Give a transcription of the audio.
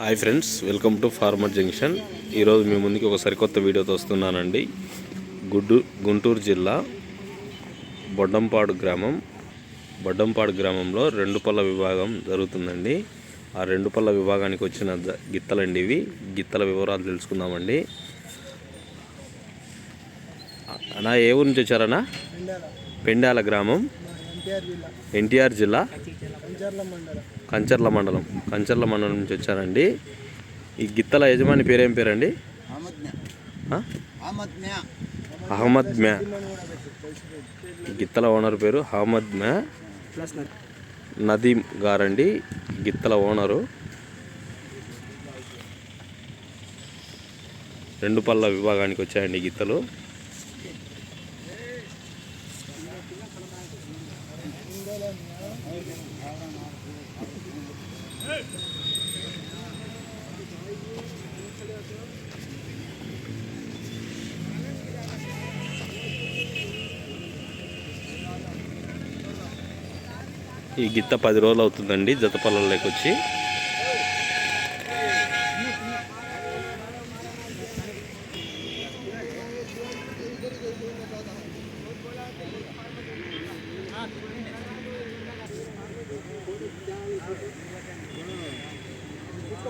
Hi friends welcome to farmer junction. ఈరోజు మీ ముందుకి ఒక సరికొత్త వీడియోతో వస్తున్నానండి. గుడ్డు గుంటూరు జిల్లా బొడ్డంపాడు గ్రామం. బొడ్డంపాడు గ్రామంలో రెండు పళ్ళ విభాగం జరుగుతుందండి. ఆ రెండు పళ్ళ విభాగానికి వచ్చిన గిత్తలండి ఇవి. గిత్తల వివరాలు తెలుసుకుందామండి. అన్నా ఏ ఊరు నుంచి వచ్చారన్నా? పెండాల గ్రామం. ఎన్టీఆర్ జిల్లా. కంచర్ల మండలం. కంచర్ల మండలం. కంచర్ల మండలం నుంచి వచ్చారండి. ఈ గిత్తల యజమాని పేరేం పేరండి? అహ్మద్ మ్యా గిత్తల ఓనర్ పేరు అహ్మద్ మ్యా నదీం. గారండి. గిత్తల ఓనరు. రెండు పళ్ళ విభాగానికి వచ్చాయండి ఈ గిత్తలు. ఈ గిత్త పది రోజులు అవుతుందండి జత వచ్చి.